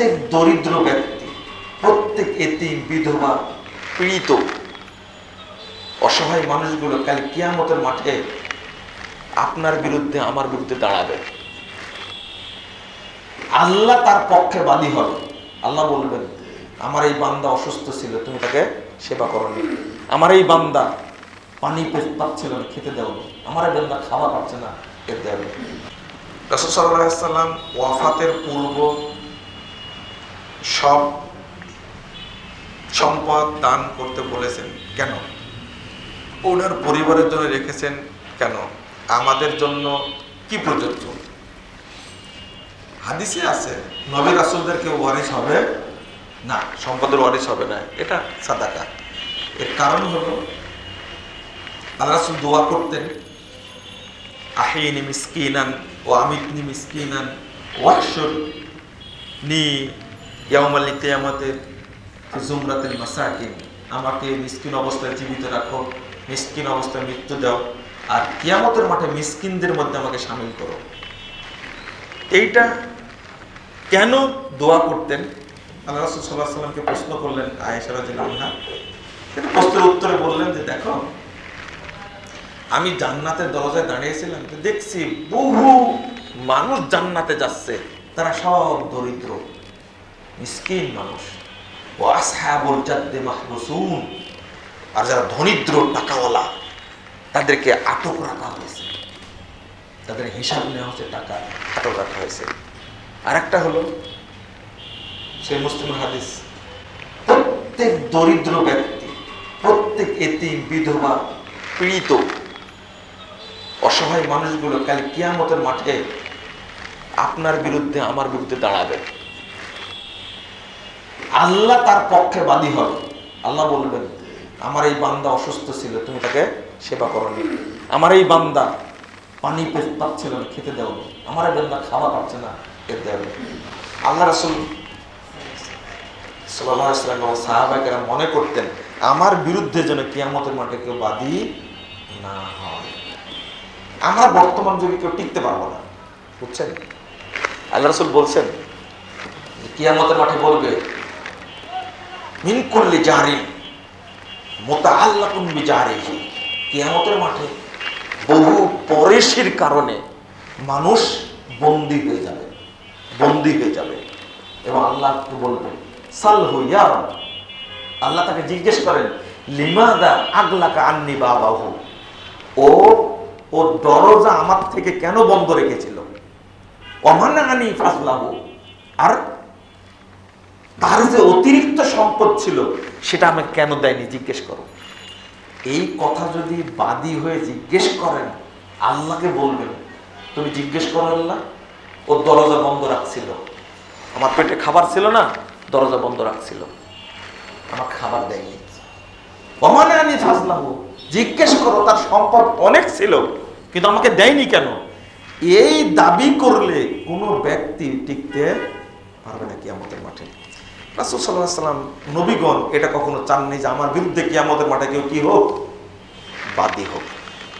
প্রত্যেক দরিদ্র ব্যক্তি, প্রত্যেক এতিম, বিধবা, পীড়িত, অসহায় মানুষগুলো কাল কিয়ামতের মাঠে আপনার বিরুদ্ধে, আমার বিরুদ্ধে দাঁড়াবে। আল্লাহ তার পক্ষে বাদী হবে। আল্লাহ বলবেন, আমার এই বান্দা অসুস্থ ছিল, তুমি তাকে সেবা করনি। আমার এই বান্দা পানি পাচ্ছিল না, খেতে না। আমার এই বান্দা খাওয়া পাচ্ছে না, খেতে দেও রসদ সাল্লাম ওয়াফাতের পূর্ব সব সম্পদ দান করতে বলেছেন। কেন? ওনার পরিবারের জন্য রেখেছেন কেন? আমাদের জন্য কি প্রযোজ্য? হাদিসে আছে, নবী রাসুলদের কেউ ওয়ারিস হবে? না, সম্পদের ওয়ারিস হবে না, এটা সাদাকা। এর কারণ হলো, আল্লাহ দোয়া করতেন আহিনি মিসকিনান ও আমিতনি মিসকিনান ওয়াহশুর নি আমাকে মিসকিন অবস্থায় জীবিত রাখো, মিসকিন অবস্থায় মৃত্যু দাও, আর কিয়ামতের মাঠে মিসকিনদের মধ্যে আমাকে সামিল করো। এইটা কেন দোয়া করতেন? আল্লাহ আলাইহি সাল্লামকে প্রশ্ন করলেন আয়েশা রাদিয়াল্লাহু আনহা। তিনি প্রশ্নের উত্তরে বললেন যে, দেখো, আমি জান্নাতের দরজায় দাঁড়িয়েছিলাম দেখছি বহু মানুষ জান্নাতে যাচ্ছে, তারা সব দরিদ্র। মিসকিন মানুষ। ও আসহাবুল জাদ্দে মাহবুসুন। আর যারা ধনিদ্র, টাকাওয়ালা, তাদেরকে আটক রাখা হয়েছে। তাদের হিসাব নেওয়া হচ্ছে টাকা আটক রাখা হয়েছে। আর একটা হলো, সেই মুসলিম হাদিস, প্রত্যেক দরিদ্র ব্যক্তি, প্রত্যেক এতিম, বিধবা, পীড়িত, অসহায় মানুষগুলো কাল কিয়ামতের মাঠে আপনার বিরুদ্ধে আমার বিরুদ্ধে দাঁড়াবে। আল্লাহ তার পক্ষে বাদী হবে। আল্লাহ বলবেন, আমার এই বান্দা অসুস্থ ছিল, তুমি তাকে সেবা করনি। আমার এই বান্দা পানি পাচ্ছিল না, খেতে দেও আমার এই বান্দা খাওয়া পাচ্ছে না, খেতে দেও আল্লাহ রাসুল সাহাবাকেরা মনে করতেন, আমার বিরুদ্ধে যেন কিয়ামতের মাঠে কেউ বাদী না হয়। আমরা বর্তমান যুগে কেউ টিকতে পারব না। বুঝছেন? আল্লাহ রসুল বলছেন, কিয়ামতের মাঠে বলবে মিন করলে জারি মোতা আল্লাহ কুম্বি জারি কিয়ামতের মাঠে বহু পরেশির কারণে মানুষ বন্দি হয়ে যাবে, বন্দি হয়ে যাবে। এবং আল্লাহ তো বলবে সাল হইয়া আল্লাহ তাকে জিজ্ঞেস করেন, লিমাদা আগলাকা আন্নি বাবাহু? ও ও দরজা আমার থেকে কেন বন্ধ রেখেছিল? অমানানি ফাজলাহু? আর তার যে অতিরিক্ত সম্পদ ছিল, সেটা আমি কেন দেয়নি, জিজ্ঞেস করো। এই কথা যদি বাদী হয়ে জিজ্ঞেস করেন, আল্লাহকে বলবেন, তুমি জিজ্ঞেস করো আল্লাহ ও দরজা বন্ধ রাখছিল। আমার পেটে খাবার ছিল না, দরজা বন্ধ রাখছিল। আমার খাবার দেয়নি। অমানে আমি ফাজলাম জিজ্ঞেস করো, তার সম্পদ অনেক ছিল, কিন্তু আমাকে দেয়নি কেন? এই দাবি করলে কোনো ব্যক্তি টিকতে পারবে না আমাদের মাঠে। রাসুল সাল্লাহ সাল্লাম, নবীগণ এটা কখনো চাননি যে আমার বিরুদ্ধে কি আমাদের মাঠে কেউ কি হোক? বাদী হোক।